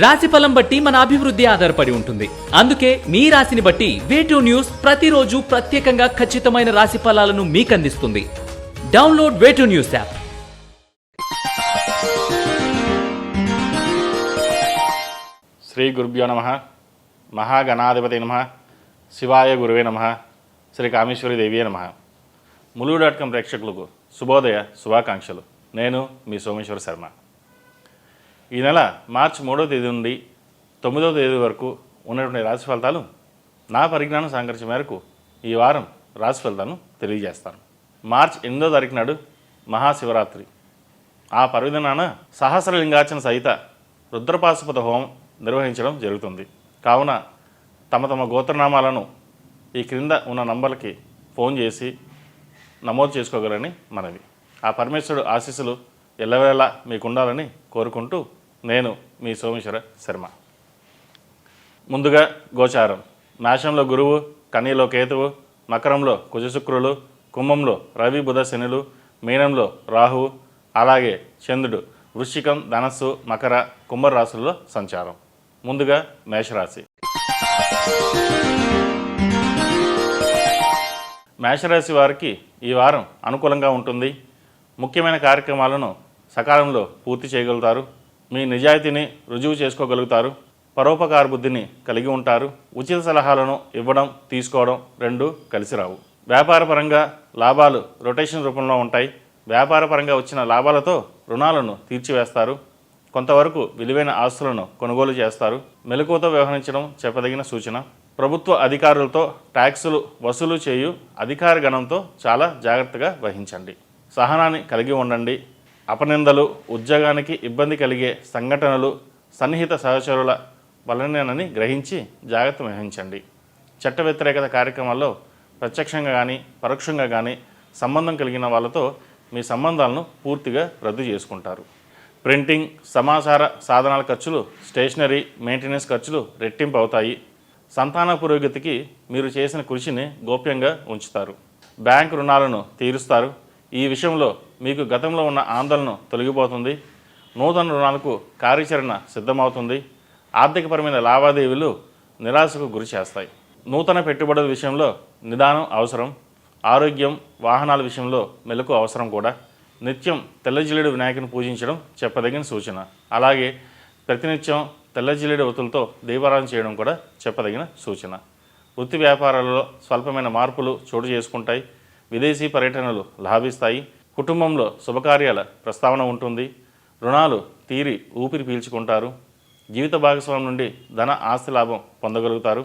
రాశి ఫలం బట్టి మన అభివృద్ధి ఆధారపడి ఉంటుంది. అందుకే మీ రాశిని బట్టి వేటూ న్యూస్ ప్రతిరోజు ప్రత్యేకంగా ఖచ్చితమైన రాశి ఫలాలను మీకు అందిస్తుంది download way two news app Shri గురుభ్యో నమ. మహాగణాధిపతి నమ. శివాయ గురువే నమ. శ్రీ కామేశ్వరి దేవియే నమ. ములుగు డాట్ కాం ప్రేక్షకులకు శుభోదయ శుభాకాంక్షలు. నేను మీ సోమేశ్వర శర్మ. ఈ నెల మార్చి మూడవ తేదీ నుండి తొమ్మిదవ తేదీ వరకు ఉన్నటువంటి రాశి ఫలితాలు నా పరిజ్ఞానం సాంకర్ష మేరకు ఈ వారం రాశి ఫలితాలను తెలియజేస్తాను. మార్చి ఎనిమిదో తారీఖు నాడు మహాశివరాత్రి. ఆ పర్వదినాన సహస్రలింగార్చన సహిత రుద్రపాశుపత హోమం నిర్వహించడం జరుగుతుంది. కావున తమ తమ గోత్రనామాలను ఈ క్రింద ఉన్న నంబర్లకి ఫోన్ చేసి నమోదు చేసుకోగలని మనవి. ఆ పరమేశ్వరుడు ఆశీస్సులు ఎల్లవేళ మీకు ఉండాలని కోరుకుంటూ నేను మీ సోమేశ్వర శర్మ. ముందుగా గోచారం. మేషంలో గురువు కన్యలో కేతువు మకరంలో కుజశుక్రులు కుంభంలో రవి బుధ శనులు మీనంలో రాహువు అలాగే చంద్రుడు వృశ్చికం ధనస్సు మకర కుంభ రాశుల్లో సంచారం. ముందుగా మేషరాశి. మేషరాశి వారికి ఈ వారం అనుకూలంగా ఉంటుంది. ముఖ్యమైన కార్యక్రమాలను సకాలంలో పూర్తి చేయగలుగుతారు. మీ నిజాయితీని రుజువు చేసుకోగలుగుతారు. పరోపకార బుద్ధిని కలిగి ఉంటారు. ఉచిత సలహాలను ఇవ్వడం తీసుకోవడం రెండు కలిసి రావు. వ్యాపారపరంగా లాభాలు రొటేషన్ రూపంలో ఉంటాయి. వ్యాపారపరంగా వచ్చిన లాభాలతో రుణాలను తీర్చివేస్తారు. కొంతవరకు విలువైన ఆస్తులను కొనుగోలు చేస్తారు. మెలకువతో వ్యవహరించడం చెప్పదగిన సూచన. ప్రభుత్వ అధికారులతో ట్యాక్సులు వసూలు చేయు అధికార గణంతో చాలా జాగ్రత్తగా వహించండి. సహనాన్ని కలిగి ఉండండి. అపనిందలు ఉద్యోగానికి ఇబ్బంది కలిగే సంఘటనలు సన్నిహిత సహచరుల వలనేనని గ్రహించి జాగ్రత్త వహించండి. చట్ట వ్యతిరేకత కార్యక్రమాల్లో ప్రత్యక్షంగా కానీ పరోక్షంగా కానీ సంబంధం కలిగిన వాళ్ళతో మీ సంబంధాలను పూర్తిగా రద్దు చేసుకుంటారు. ప్రింటింగ్ సమాచార సాధనాల ఖర్చులు స్టేషనరీ మెయింటెనెన్స్ ఖర్చులు రెట్టింపు అవుతాయి. సంతాన పురోగతికి మీరు చేసిన కృషిని గోప్యంగా ఉంచుతారు. బ్యాంక్ రుణాలను తీరుస్తారు. ఈ విషయంలో మీకు గతంలో ఉన్న ఆందోళన తొలగిపోతుంది. నూతన రుణాలకు కార్యాచరణ సిద్ధమవుతుంది. ఆర్థికపరమైన లావాదేవీలు నిరాశకు గురి చేస్తాయి. నూతన పెట్టుబడుల విషయంలో నిదానం అవసరం. ఆరోగ్యం వాహనాల విషయంలో మెలకు అవసరం కూడా. నిత్యం తెల్లజిల్లేడు వినాయకుని పూజించడం చెప్పదగిన సూచన. అలాగే ప్రతినిత్యం తెల్లజిల్లేడు ఒత్తులతో దీపారాధన చేయడం కూడా చెప్పదగిన సూచన. వృత్తి వ్యాపారాలలో స్వల్పమైన మార్పులు చోటు చేసుకుంటాయి. విదేశీ పర్యటనలు లాభిస్తాయి. కుటుంబంలో శుభకార్యాల ప్రస్తావన ఉంటుంది. రుణాలు తీరి ఊపిరి పీల్చుకుంటారు. జీవిత భాగస్వామి నుండి ధన ఆస్తి లాభం పొందగలుగుతారు.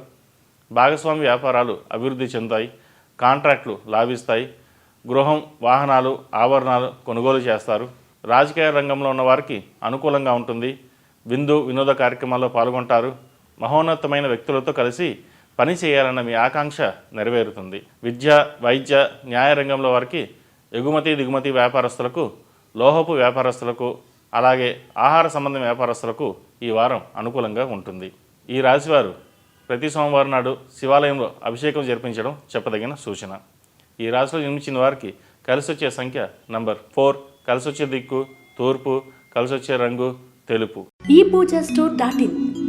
భాగస్వామి వ్యాపారాలు అభివృద్ధి చెందుతాయి. కాంట్రాక్టులు లాభిస్తాయి. గృహం వాహనాలు ఆభరణాలు కొనుగోలు చేస్తారు. రాజకీయ రంగంలో ఉన్న వారికి అనుకూలంగా ఉంటుంది. విందు వినోద కార్యక్రమాల్లో పాల్గొంటారు. మహోన్నతమైన వ్యక్తులతో కలిసి పని చేయాలన్న మీ ఆకాంక్ష నెరవేరుతుంది. విద్య వైద్య న్యాయ రంగంలో వారికి ఎగుమతి దిగుమతి వ్యాపారస్తులకు లోహపు వ్యాపారస్తులకు అలాగే ఆహార సంబంధ వ్యాపారస్తులకు ఈ వారం అనుకూలంగా ఉంటుంది. ఈ రాశివారు ప్రతి సోమవారం నాడు శివాలయంలో అభిషేకం జరిపించడం చెప్పదగిన సూచన. ఈ రాశిలో జన్మించిన వారికి కలిసి వచ్చే సంఖ్య నంబర్ ఫోర్ కలిసి వచ్చే దిక్కు తూర్పు కలిసి వచ్చే రంగు తెలుపు. ఈ పూజ స్టోర్ డాట్ ఇన్.